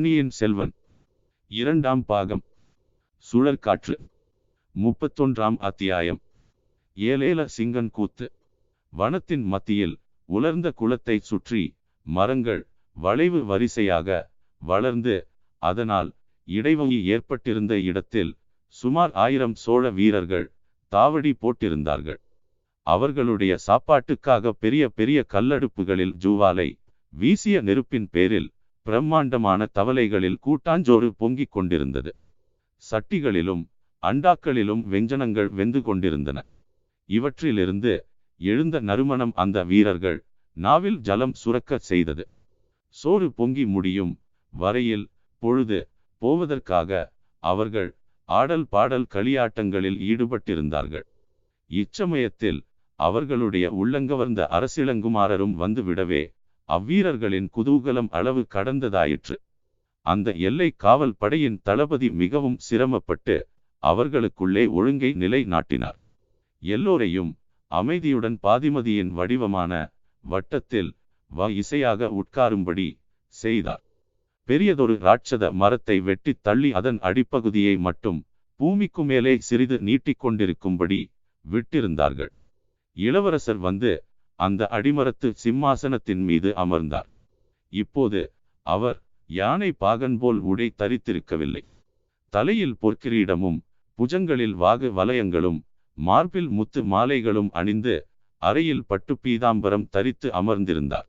பொன்னியின் செல்வன். இரண்டாம் பாகம். சுழற்காற்று. முப்பத்தொன்றாம் அத்தியாயம். ஏலேல சிங்கன் கூத்து. வனத்தின் மத்தியில் உலர்ந்த குளத்தை சுற்றி மரங்கள் வளைவு வரிசையாக வளர்ந்து அதனால் இடைவெளி ஏற்பட்டிருந்த இடத்தில் சுமார் ஆயிரம் சோழ வீரர்கள் தாவடி போட்டிருந்தார்கள். அவர்களுடைய சாப்பாட்டுக்காக பெரிய பெரிய கல்லடுப்புகளில் ஜூவாலை வீசிய நெருப்பின் பேரில் பிரம்மாண்டமான தவளைகளில் கூட்டாஞ்சோறு பொங்கிக் கொண்டிருந்தது. சட்டிகளிலும் அண்டாக்களிலும் வெஞ்சனங்கள் வெந்து கொண்டிருந்தன. இவற்றிலிருந்து எழுந்த நறுமணம் அந்த வீரர்கள் நாவில் ஜலம் சுரக்கச் செய்தது. சோறு பொங்கி முடியும் வரையில் பொழுது போவதற்காக அவர்கள் ஆடல் பாடல் களியாட்டங்களில் ஈடுபட்டிருந்தார்கள். இச்சமயத்தில் அவர்களுடைய உள்ளங்கவர்ந்த அரசிளங்குமாரரும் வந்துவிடவே அவ்வீரர்களின் குதூகலம் அளவு கடந்ததாயிற்று. அந்த எல்லை காவல் படையின் தளபதி மிகவும் சிரமப்பட்டு அவர்களுக்குள்ளே ஒழுங்கை நிலை நாட்டினார் எல்லோரையும் அமைதியுடன் பாதிமதியின் வடிவமான வட்டத்தில் வ இசையாக உட்காரும்படி செய்தார். பெரியதொரு ராட்சத மரத்தை வெட்டி தள்ளி அதன் அடிப்பகுதியை மட்டும் பூமிக்கு மேலே சிறிது நீட்டிக்கொண்டிருக்கும்படி விட்டிருந்தார்கள். இளவரசர் வந்து அந்த அடிமரத்து சிம்மாசனத்தின் மீது அமர்ந்தார். இப்போது அவர் யானை பாகன் போல் உடை தரித்திருக்கவில்லை. தலையில் பொற்கிரீடமும் புஜங்களில் வாகு வலயங்களும் மார்பில் முத்து மாலைகளும் அணிந்து அறையில் பட்டு பீதாம்பரம் தரித்து அமர்ந்திருந்தார்.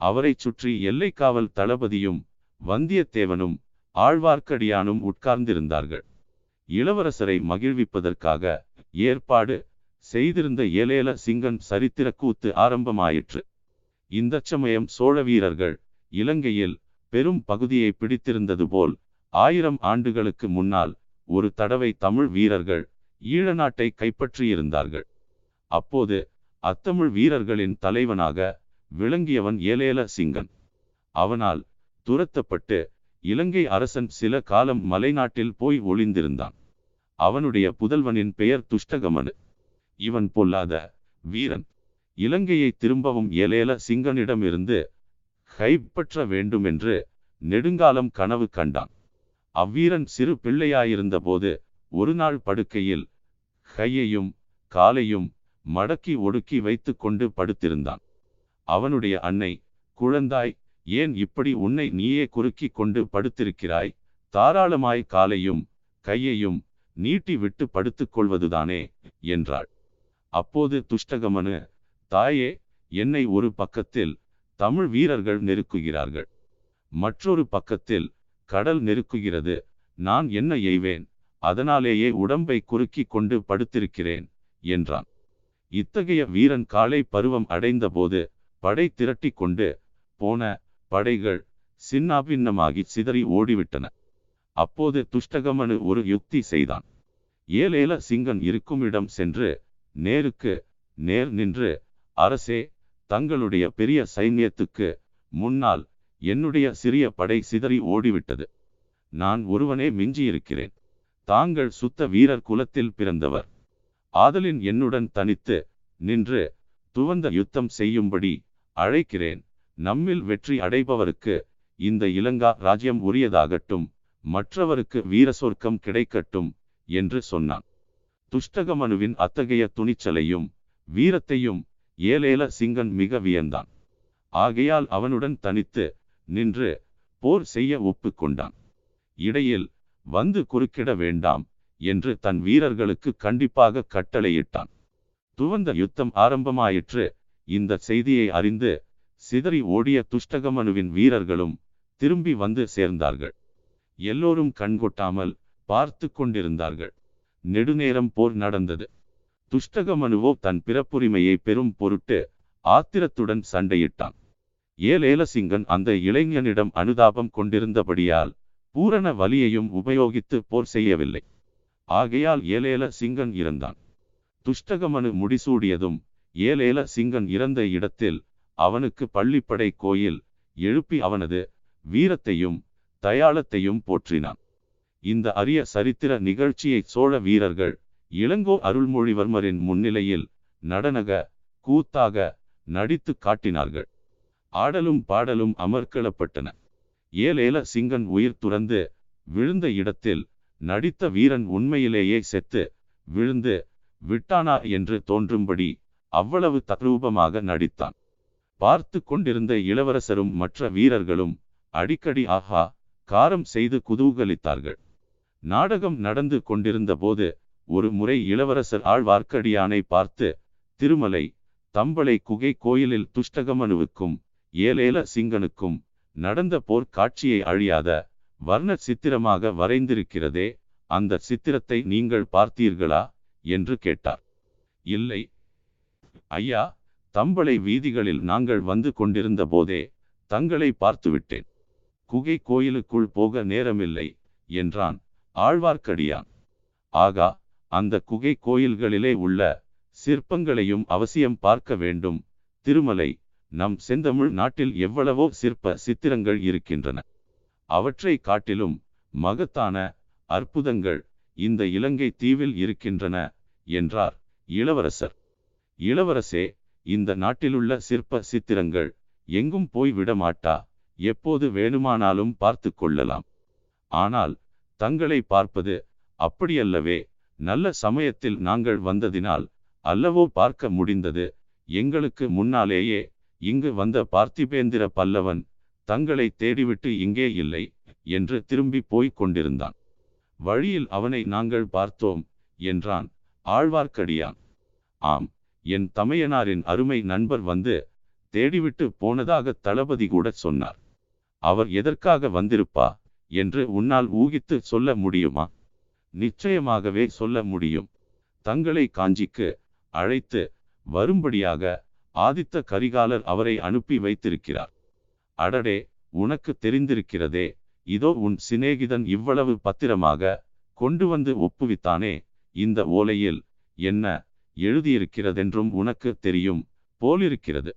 அவரை சுற்றி எல்லைக்காவல் தளபதியும் வந்தியத்தேவனும் ஆழ்வார்க்கடியானும் உட்கார்ந்திருந்தார்கள். இளவரசரை மகிழ்விப்பதற்காக ஏற்பாடு செய்திருந்த ஏலேல சிங்கன் சரித்திர கூத்து ஆரம்பமாயிற்று. இந்த சமயம் சோழ வீரர்கள் இலங்கையில் பெரும் பகுதியை பிடித்திருந்தது போல் ஆயிரம் ஆண்டுகளுக்கு முன்னால் ஒரு தடவை தமிழ் வீரர்கள் ஈழ நாட்டை கைப்பற்றியிருந்தார்கள். அப்போது அத்தமிழ் வீரர்களின் தலைவனாக விளங்கியவன் ஏலேல சிங்கன். அவனால் துரத்தப்பட்டு இலங்கை அரசன் சில காலம் மலைநாட்டில் போய் ஒளிந்திருந்தான். அவனுடைய புதல்வனின் பெயர் துஷ்டகமனு. இவன் பொல்லாத வீரன். இலங்கையை திரும்பவும் ஏலேல சிங்கனிடமிருந்து கைப்பற்ற வேண்டுமென்று நெடுங்காலம் கனவு கண்டான். அவ்வீரன் சிறு பிள்ளையாயிருந்தபோது ஒரு நாள் படுக்கையில் கையையும் காலையும் மடக்கி ஒடுக்கி வைத்து கொண்டு படுத்திருந்தான். அவனுடைய அன்னை குழந்தாய் ஏன் இப்படி உன்னை நீயே குறுக்கி கொண்டு படுத்திருக்கிறாய்? தாராளமாய் காலையும் கையையும் நீட்டி விட்டு படுத்துக் கொள்வதுதானே என்றாள். அப்போது துஷ்டகமனு தாயே என்னை ஒரு பக்கத்தில் தமிழ் வீரர்கள் நெருக்குகிறார்கள். மற்றொரு பக்கத்தில் கடல் நெருக்குகிறது. நான் என்ன எய்வேன்? அதனாலேயே உடம்பை குறுக்கி கொண்டு படுத்திருக்கிறேன் என்றான். இத்தகைய வீரன் காலை பருவம் அடைந்தபோது படை திரட்டி கொண்டு போன படைகள் சின்னாபின்னமாகி சிதறி ஓடிவிட்டன. அப்போது துஷ்டகமனு ஒரு யுக்தி செய்தான். ஏலேல சிங்கன் இருக்கும் இடம் சென்று நேருக்கு நேர் நின்று அரசே தங்களுடைய பெரிய சைன்யத்துக்கு முன்னால் என்னுடைய சிறிய படை சிதறி ஓடிவிட்டது. நான் ஒருவனே மிஞ்சியிருக்கிறேன். தாங்கள் சுத்த வீரர் குலத்தில் பிறந்தவர். ஆதலின் என்னுடன் தனித்து நின்று துவந்த யுத்தம் செய்யும்படி அழைக்கிறேன். நம்மில் வெற்றி அடைபவருக்கு இந்த இலங்கா ராஜ்யம் உரியதாகட்டும் மற்றவருக்கு வீர சொர்க்கம் கிடைக்கட்டும் என்று சொன்னான். துஷ்டகமனுவின் அத்தகைய துணிச்சலையும் வீரத்தையும் ஏலேல சிங்கன் மிக வியந்தான். ஆகையால் அவனுடன் தனித்து நின்று போர் செய்ய ஒப்புக்கொண்டான். இடையில் வந்து குறுக்கிட வேண்டாம் என்று தன் வீரர்களுக்கு கண்டிப்பாக கட்டளையிட்டான். துவந்த யுத்தம் ஆரம்பமாயிற்று. இந்த செய்தியை அறிந்து சிதறி ஓடிய துஷ்டகமனுவின் வீரர்களும் திரும்பி வந்து சேர்ந்தார்கள். எல்லோரும் கண்கொட்டாமல் பார்த்து கொண்டிருந்தார்கள். நெடுநேரம் போர் நடந்தது. துஷ்டகமனுவோ தன் பிறப்புரிமையை பெரும் பொருட்டு ஆத்திரத்துடன் சண்டையிட்டான். ஏலேலசிங்கன் அந்த இளைஞனிடம் அனுதாபம் கொண்டிருந்தபடியால் பூரண வலியையும் உபயோகித்து போர் செய்யவில்லை. ஆகையால் ஏலேல சிங்கன் இறந்தான். துஷ்டகமனு முடிசூடியதும் ஏலேல சிங்கன் இறந்த இடத்தில் அவனுக்கு பள்ளிப்படை கோயில் எழுப்பி அவனது வீரத்தையும் தயாளத்தையும் போற்றினான். இந்த அரிய சரித்திர நிகழ்ச்சியை சோழ வீரர்கள் இளங்கோ அருள்மொழிவர்மரின் முன்னிலையில் நடனக கூத்தாக நடித்து காட்டினார்கள். ஆடலும் பாடலும் அமர்க்களப்பட்டன. ஏலேல சிங்கன் உயிர் துறந்து விழுந்த இடத்தில் நடித்த வீரன் உண்மையிலேயே செத்து விழுந்து விட்டானா என்று தோன்றும்படி அவ்வளவு தத்ரூபமாக நடித்தான். பார்த்து கொண்டிருந்த இளவரசரும் மற்ற வீரர்களும் அடிக்கடி ஆஹா காரம் செய்து குதூகலித்தார்கள். நாடகம் நடந்து கொண்டிருந்தபோது ஒரு முறை இளவரசர் ஆழ்வார்க்கடியானை பார்த்து திருமலை தம்பளை குகை கோயிலில் துஷ்டகமனுவுக்கும் ஏலேல சிங்கனுக்கும் நடந்த போர் காட்சியை அழியாத வர்ண சித்திரமாக வரைந்திருக்கிறதே அந்த சித்திரத்தை நீங்கள் பார்த்தீர்களா? என்று கேட்டார். இல்லை. ஐயா தம்பளை வீதிகளில் நாங்கள் வந்து கொண்டிருந்த போதே தங்களை பார்த்துவிட்டேன். குகை கோயிலுக்குள் போக நேரமில்லை என்றான். ஆழ்வார்க்கடியான். ஆகா அந்த குகை கோயில்களிலே உள்ள சிற்பங்களையும் அவசியம் பார்க்க வேண்டும். திருமலை நம் செந்தமிழ் நாட்டில் எவ்வளவோ சிற்ப சித்திரங்கள் இருக்கின்றன. அவற்றை காட்டிலும் மகத்தான அற்புதங்கள் இந்த இலங்கை தீவில் இருக்கின்றன என்றார் இளவரசர். இளவரசே இந்த நாட்டிலுள்ள சிற்ப சித்திரங்கள் எங்கும் போய் விடமாட்டா? எப்போது வேணுமானாலும் பார்த்து கொள்ளலாம். ஆனால் தங்களை பார்ப்பது அப்படியல்லவே. நல்ல சமயத்தில் நாங்கள் வந்ததினால் அல்லவோ பார்க்க முடிந்தது. எங்களுக்கு முன்னாலேயே இங்கு வந்த பார்த்திபேந்திர பல்லவன் தங்களை தேடிவிட்டு இங்கே இல்லை என்று திரும்பி போய்க் கொண்டிருந்தான். வழியில் அவனை நாங்கள் பார்த்தோம் என்றான் ஆழ்வார்க்கடியான். ஆம் என் தமையனாரின் அருமை நண்பர் வந்து தேடிவிட்டு போனதாக தளபதி கூட சொன்னார். அவர் எதற்காக வந்திருப்பா? என்று உன்னால் ஊகித்து சொல்ல முடியுமா? நிச்சயமாகவே சொல்ல முடியும். தங்களை காஞ்சிக்கு அழைத்து வரும்படியாக ஆதித்த கரிகாலர் அவரை அனுப்பி வைத்திருக்கிறார். அடடே உனக்கு தெரிந்திருக்கிறதே இதோ உன் சிநேகிதன் இவ்வளவு பத்திரமாக கொண்டு வந்து ஒப்புவித்தானே இந்த ஓலையில் என்ன எழுதியிருக்கிறதென்றும் உனக்கு தெரியும் போலிருக்கிறது.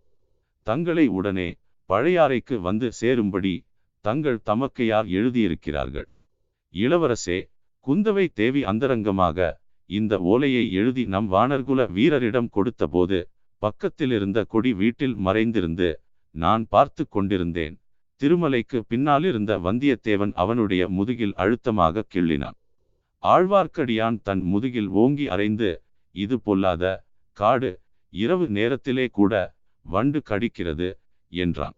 தங்களை உடனே பழையாறைக்கு வந்து சேரும்படி தங்கள் தமக்கையார் எழுதியிருக்கிறார்கள். இளவரசே குந்தவை தேவி அந்தரங்கமாக இந்த ஓலையை எழுதி நம் வானர்குல வீரரிடம் கொடுத்தபோது பக்கத்திலிருந்த கொடி வீட்டில் மறைந்திருந்து நான் பார்த்து கொண்டிருந்தேன். திருமலைக்கு பின்னாலிருந்த வந்தியத்தேவன் அவனுடைய முதுகில் அழுத்தமாக கிள்ளினான். ஆழ்வார்க்கடியான் தன் முதுகில் ஓங்கி அறைந்து இது பொல்லாத காடு இரவு நேரத்திலே கூட வண்டு கடிக்கிறது என்றான்.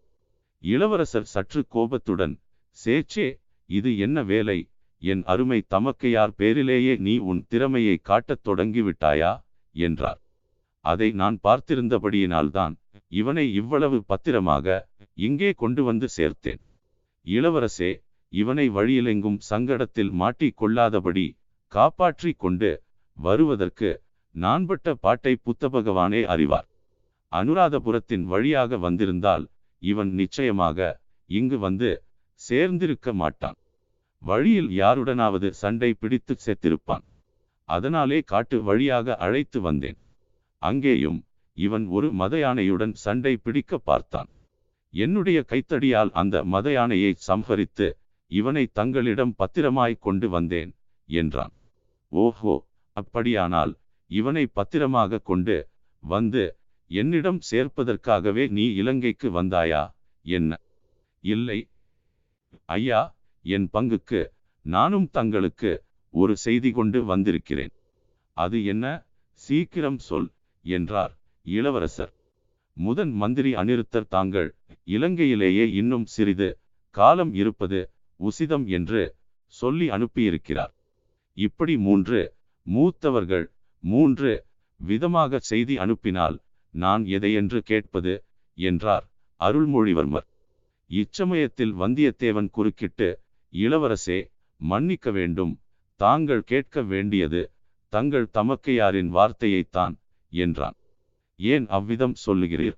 இளவரசர் சற்று கோபத்துடன் சேச்சே இது என்ன வேலை? என் அருமை தமக்கையார் பேரிலேயே நீ உன் திறமையை காட்டத் தொடங்கிவிட்டாயா? என்றார். அதை நான் பார்த்திருந்தபடியினால்தான் இவனை இவ்வளவு பத்திரமாக இங்கே கொண்டு வந்து சேர்த்தேன். இளவரசே இவனை வழியிலெங்கும் சங்கடத்தில் மாட்டிக் கொள்ளாதபடி காப்பாற்றி கொண்டு வருவதற்கு நான்பட்ட பாட்டை புத்தபகவானே அறிவார். அனுராதபுரத்தின் வழியாக வந்திருந்தால் இவன் நிச்சயமாக இங்கு வந்து சேர்ந்திருக்க மாட்டான். வழியில் யாருடனாவது சண்டை பிடித்து செத்திருப்பான். அதனாலே காட்டு வழியாக அழைத்து வந்தேன். அங்கேயும் இவன் ஒரு மத யானையுடன் சண்டை பிடிக்க பார்த்தான். என்னுடைய கைத்தடியால் அந்த மத யானையை சம்ஹரித்து இவனை தங்களிடம் பத்திரமாய் கொண்டு வந்தேன் என்றான். ஓஹோ அப்படியானால் இவனை பத்திரமாக கொண்டு வந்து என்னிடம் சேர்ப்பதற்காகவே நீ இலங்கைக்கு வந்தாயா? என்ன? இல்லை. ஐயா என் பங்குக்கு நானும் தங்களுக்கு ஒரு செய்தி கொண்டு வந்திருக்கிறேன். அது என்ன? சீக்கிரம் சொல் என்றார் இளவரசர். முதன் மந்திரி அனிருத்தர் தாங்கள் இலங்கையிலேயே இன்னும் சிறிது காலம் இருப்பது உசிதம் என்று சொல்லி அனுப்பியிருக்கிறார். இப்படி மூன்று மூத்தவர்கள் மூன்று விதமாக செய்தி அனுப்பினால் நான் எதையென்று கேட்பது? என்றார் அருள்மொழிவர்மர். இச்சமயத்தில் வந்தியத்தேவன் குறுக்கிட்டு இளவரசே மன்னிக்க வேண்டும். தாங்கள் கேட்க வேண்டியது தங்கள் தமக்கையாரின் வார்த்தையைத்தான் என்றான். ஏன் அவ்விதம் சொல்லுகிறீர்?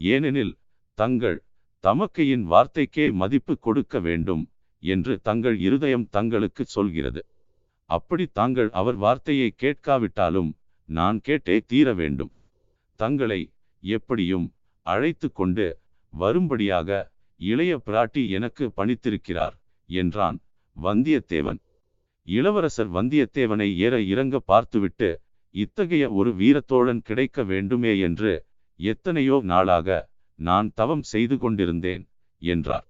ஏனெனில் தங்கள் தமக்கையின் வார்த்தைக்கே மதிப்பு கொடுக்க வேண்டும் என்று தங்கள் இருதயம் தங்களுக்கு சொல்கிறது. அப்படி தாங்கள் அவர் வார்த்தையை கேட்காவிட்டாலும் நான் கேட்டே தீர வேண்டும். தங்களை எப்படியும் அழைத்து கொண்டு வரும்படியாக இளைய பிராட்டி எனக்கு பணித்திருக்கிறார் என்றான் வந்தியத்தேவன். இளவரசர் வந்தியத்தேவனை ஏற இறங்க பார்த்துவிட்டு இத்தகைய ஒரு வீரத்தோழன் கிடைக்க வேண்டுமே என்று எத்தனையோ நாளாக நான் தவம் செய்து கொண்டிருந்தேன் என்றார்.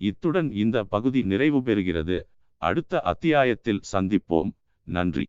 இத்துடன் இந்த பகுதி நிறைவு பெறுகிறது அடுத்த அத்தியாயத்தில் சந்திப்போம். நன்றி.